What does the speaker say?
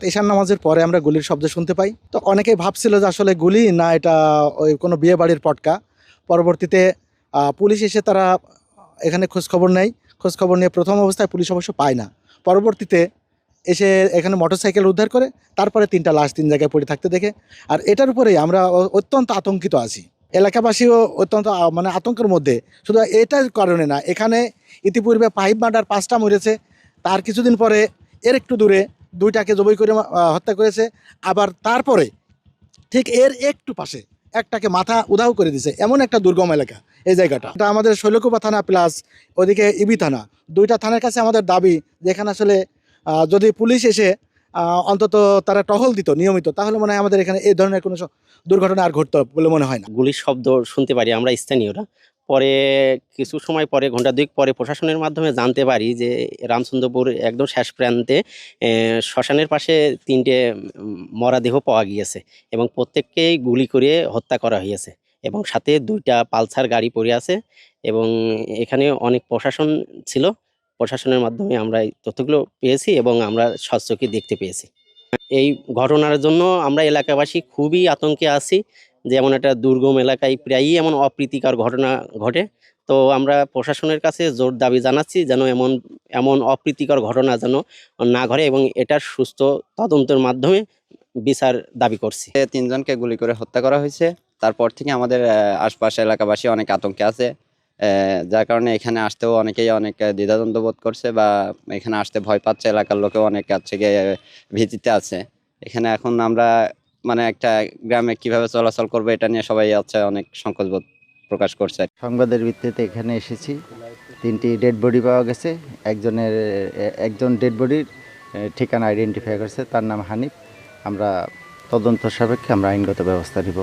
ঈশান নামাজের পরে আমরা গুলির শব্দ শুনতে পাই। তো অনেকেই ভাবছিল যে আসলে গুলি না, এটা ওই কোনো বিয়ে বাড়ির পটকা। পরবর্তীতে পুলিশ এসে তারা এখানে খোঁজখবর নেয়। খোঁজখবর নিয়ে প্রথম অবস্থায় পুলিশ অবশ্য পায় না। পরবর্তীতে এসে এখানে মোটরসাইকেল উদ্ধার করে, তারপরে তিনটা লাশ তিন জায়গায় পড়ে থাকতে দেখে। আর এটার উপরেই আমরা অত্যন্ত আতঙ্কিত আছি। এলাকাবাসীও অত্যন্ত মানে আতঙ্কের মধ্যে। শুধু এটার কারণে না, এখানে ইতিপূর্বে পাইপ মার্ডার পাঁচটা মরেছে। তার কিছুদিন পরে, এর একটু দূরে দুইটাকে জবই করে হত্যা করেছে। আবার তারপরে ঠিক এর একটু পাশে একটাকে মাথা উধাও করে দিছে। এমন একটা দুর্গম এলাকা এই জায়গাটা। এটা আমাদের শৈলকুপা থানা প্লাস ওদিকে ইবি থানা। দুইটা থানার কাছে আমাদের দাবি যেখানে আসলে যদি পুলিশ এসে অন্তত তারা টহল দিত নিয়মিত, তাহলে মনে হয় আমাদের এখানে এই ধরনের কোনো দুর্ঘটনা আর ঘটতো বলে মনে হয় না। গুলির শব্দ শুনতে পারি, আমরা স্থানীয়রা। পরে কিছু সময় পরে ঘণ্টা দুই পরে প্রশাসনের মাধ্যমে জানতে পারি যে রামচন্দ্রপুর একদম শেষ প্রান্তে শ্মশানের পাশে তিনটে মরাদেহ পাওয়া গিয়েছে এবং প্রত্যেককেই গুলি করে হত্যা করা হয়েছে এবং সাথে দুইটা পালসার গাড়ি পড়ে আছে এবং এখানে অনেক প্রশাসন ছিল। প্রশাসনের মাধ্যমে আমরা এই তথ্যগুলো পেয়েছি এবং আমরা স্বচ্ছকে দেখতে পেয়েছি। এই ঘটনার জন্য আমরা এলাকাবাসী খুবই আতঙ্কে আছি। যেমন একটা দুর্গম এলাকায় প্রায়ই এমন অপ্রীতিকর ঘটনা ঘটে। তো আমরা প্রশাসনের কাছে জোর দাবি জানাচ্ছি যেন এমন এমন অপ্রীতিকর ঘটনা যেন না ঘটে এবং এটার সুস্থ তদন্তের মাধ্যমে বিচার দাবি করছি। তিনজনকে গুলি করে হত্যা করা হয়েছে। তারপর থেকে আমাদের আশপাশ এলাকাবাসী অনেক আতঙ্কে আছে। যার কারণে এখানে আসতেও অনেকেই অনেক দ্বিধাদ্বন্দ্ব বোধ করছে বা এখানে আসতে ভয় পাচ্ছে। এলাকার লোকেও অনেক আছে গিয়ে ভীতিতে আছে। এখানে এখন আমরা মানে একটা গ্রামে কীভাবে চলাচল করবে এটা নিয়ে সবাই আছে অনেক সংকোচবোধ প্রকাশ করছে। সংবাদের ভিত্তিতে এখানে এসেছি। তিনটি ডেড বডি পাওয়া গেছে। একজনের, একজন ডেড বডির ঠিকানা আইডেন্টিফাই করেছে। তার নাম হানিফ। আমরা তদন্ত সাপেক্ষে আমরা আইনগত ব্যবস্থা নিব।